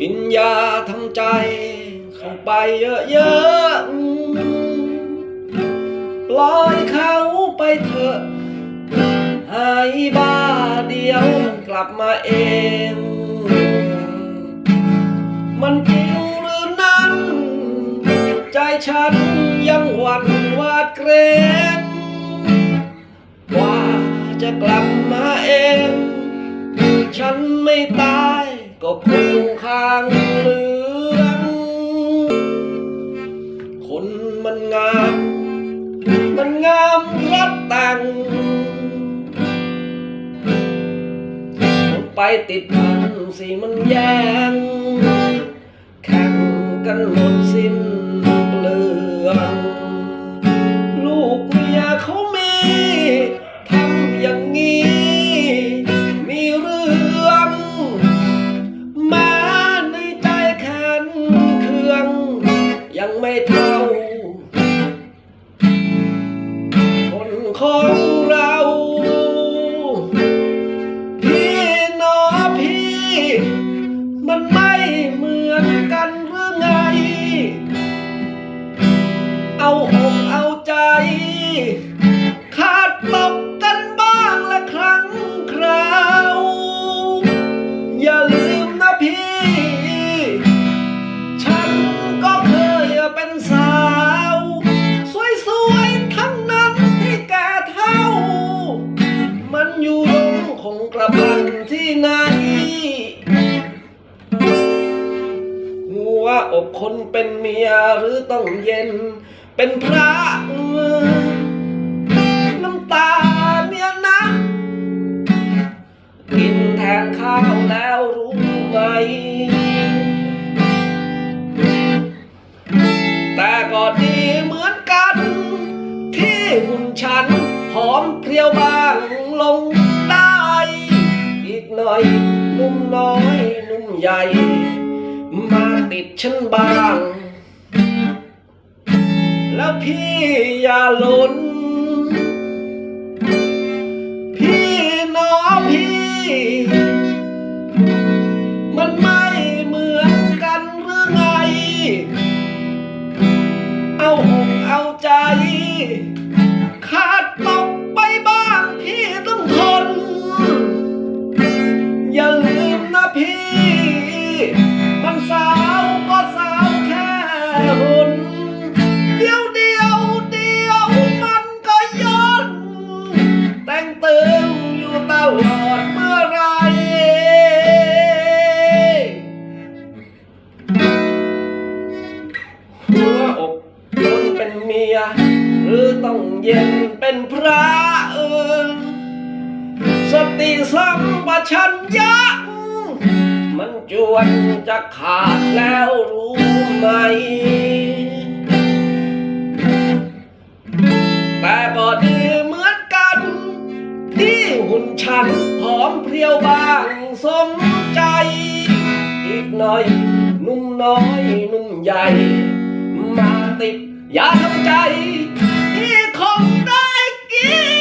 กินยาทำใจเข้าไปเยอะๆปล่อยเขาไปเถอะหายบ้าเดียวมันกลับมาเอง มันจริงหรือนั้น ใจฉันยังหวั่นวาดเกรงว่าจะกลับมาเอง ฉันไม่ตาย ก็คงข้างเหลือง คนมันงาม มันงามรัดตังไปติดพันสิมันแย่งแข่งกันหมดสิ้น ยังไม่เท่า คนของ งคงกระพันที่ไหน หัวอกคนเป็นเมียหรือต้องเย็น เป็นพระน้ำตาเมียนะกินแทนข้าวแล้วรู้ไหม แต่ก็ดีเหมือนกัน ที่หุ่นฉันหอมเพรียวบางลง หน่อยนุ่มน้อยนุ่มใหญ่ มาติดฉันบ้าง แล้วพี่อย่าหล่นพี่น้องพี่ มันไม่ พี่ มันสาวก็สาวแค่หุ่นเดียวเดียวเดียวมันก็ย้อนแต่งเติมอยู่ตลอดเมื่อไรหัวอกคนเป็นเมีย หรือต้องเย็นเป็นพระเออสติสัมปชัญญะ จวนจะขาดแล้วรู้ไหม แต่ก็ดีเหมือนกัน ที่หุ่นฉันหอมเพรียวบางสมใจ อีกหน่อยนุ่มน้อยนุ่มใหญ่ มาติดยาทำใจที่คงได้กิน